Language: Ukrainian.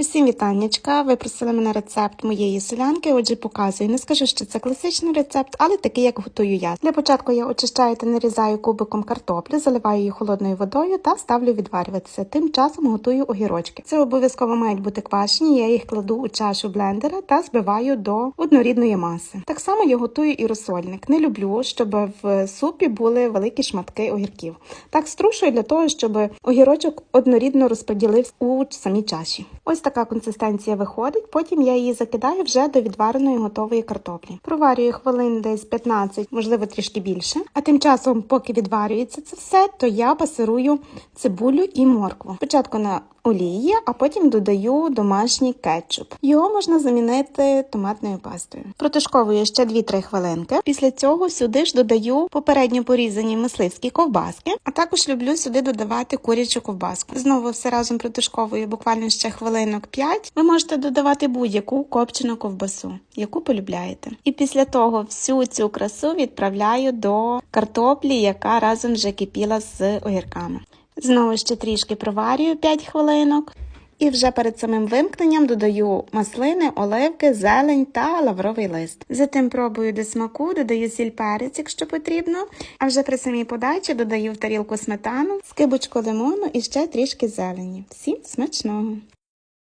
Усім вітаннячка. Ви просили мене рецепт моєї солянки, отже, показую. Не скажу, що це класичний рецепт, але такий, як готую я. Для початку я очищаю та нарізаю кубиком картоплю, заливаю її холодною водою та ставлю відварюватися. Тим часом готую огірочки. Це обов'язково мають бути квашені. Я їх кладу у чашу блендера та збиваю до однорідної маси. Так само я готую і розсольник. Не люблю, щоб в супі були великі шматки огірків. Так струшую для того, щоб огірочок однорідно розподілився у самій чаші. Ось така консистенція виходить. Потім я її закидаю вже до відвареної готової картоплі. Проварюю хвилин десь 15, можливо трішки більше. А тим часом, поки відварюється це все, то я пасирую цибулю і моркву. Спочатку на олії, а потім додаю домашній кетчуп. Його можна замінити томатною пастою. Протушковую ще 2-3 хвилинки. Після цього сюди ж додаю попередньо порізані мисливські ковбаски, а також люблю сюди додавати курячу ковбаску. Знову все разом протушковую буквально ще хвилинок 5. Ви можете додавати будь-яку копчену ковбасу, яку полюбляєте. І після того всю цю красу відправляю до картоплі, яка разом вже кипіла з огірками. Знову ще трішки проварюю 5 хвилинок. І вже перед самим вимкненням додаю маслини, оливки, зелень та лавровий лист. Затим пробую до смаку, додаю сіль перець, якщо потрібно. А вже при самій подачі додаю в тарілку сметану, скибочку лимону і ще трішки зелені. Всім смачного!